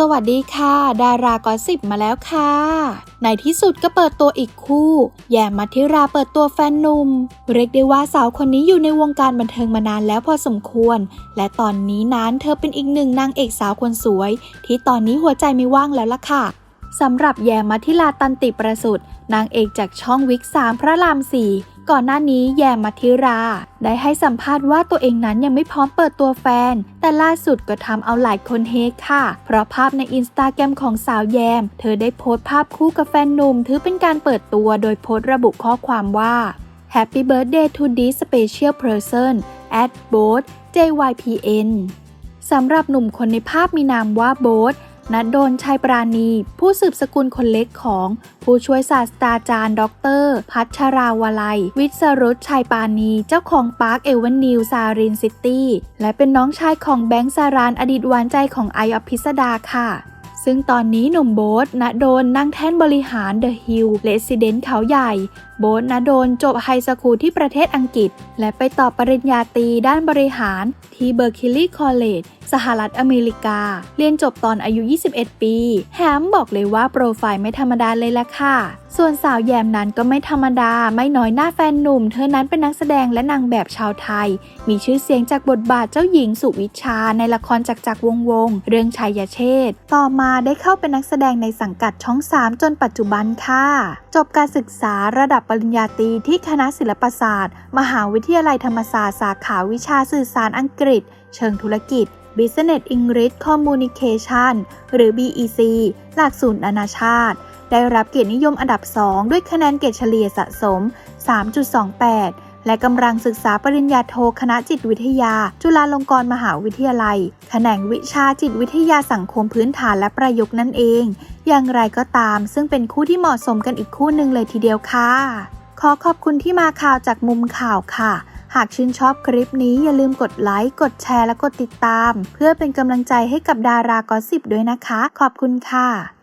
สวัสดีค่ะ ดารากอสิบมาแล้วค่ะ ในที่สุดก็เปิดตัวอีกคู่ แยมมัทิราเปิดตัวแฟนหนุ่ม เรียกได้ว่าสาวคนนี้อยู่ในวงการบันเทิงมานานแล้วพอสมควร และตอนนี้นั้นเธอเป็นอีกหนึ่งนางเอกสาวคนสวย ที่ตอนนี้หัวใจไม่ว่างแล้วล่ะค่ะ สำหรับแยมมัธิลาตันติประสุทธิ์นางเอกจากช่องวิกสามพระรามสี่ก่อนหน้านี้แยมมัธิรา ได้ให้สัมภาษณ์ว่าตัวเองนั้นยังไม่พร้อมเปิดตัวแฟน แต่ล่าสุดก็ทำเอาหลายคนเฮค่ะ เพราะภาพในอินสตาแกรมของสาวแยม เธอได้โพสต์ภาพคู่กับแฟนหนุ่ม ถือเป็นการเปิดตัวโดยโพสต์ระบุข้อความว่า Happy birthday to this special person at both JYPN สำหรับหนุ่มคนในภาพมีนามว่าโบ๊ท ณดลชัยปราณี ผู้สืบสกุลคนเล็กของ ผู้ช่วยศาสตราจารย์ ดร พัชราวลัย วิศรุตชัยปานี เจ้าของปาร์คเอเวนนิวซารินซิตี้ และเป็นน้องชายของแบงค์สารานอดีตหวานใจของไออภิสดาค่ะ ซึ่งตอนนี้หนุ่มโบ๊ทณโดนนั่งแท่นบริหารเดอะฮิลเลสซิเดนต์เขาใหญ่ โบ๊ทณโดนจบไฮสคูลที่ประเทศอังกฤษ และไปต่อปริญญาตรีด้านบริหารที่เบอร์คิลลีย์คอลเลจสหรัฐอเมริกา เรียนจบตอนอายุ 21 ปี แฮมบอกเลยว่าโปรไฟล์ไม่ธรรมดาเลยละค่ะ ส่วนสาวแยมนั้นก็ไม่ธรรมดา ไม่น้อยหน้าแฟนหนุ่ม เธอนั้นเป็นนักแสดงและนางแบบชาวไทย มีชื่อเสียงจากบทบาทเจ้าหญิงสุวิชาในละครจักจักรวงวง เรื่องชัยเชษต่อมาได้เข้าเป็นนักแสดงในสังกัดช่อง 3 จนปัจจุบันค่ะ จบการศึกษาระดับปริญญาตรีที่คณะศิลปศาสตร์ มหาวิทยาลัยธรรมศาสตร์สาขาวิชาสื่อสารอังกฤษ เชิงธุรกิจ Business English Communication หรือ BEC หลักสูตรนานาชาติ ได้รับเกียรตินิยมอันดับ 2 ด้วยคะแนนเกรดเฉลี่ยสะสม 3.28 และกำลังศึกษาปริญญาโทคณะจิตวิทยา จุฬาลงกรณ์มหาวิทยาลัย แขนงวิชาจิตวิทยาสังคมพื้นฐานและประยุกต์นั่นเอง อย่างไรก็ตาม ซึ่งเป็นคู่ที่เหมาะสมกันอีกคู่หนึ่งเลยทีเดียวค่ะ ขอขอบคุณที่มาข่าวจากมุมข่าวค่ะหากชื่นชอบคลิปนี้อย่าลืมกดไลค์ กดแชร์และกดติดตาม เพื่อเป็นกำลังใจให้กับดารากอสิบด้วยนะคะ ขอบคุณค่ะ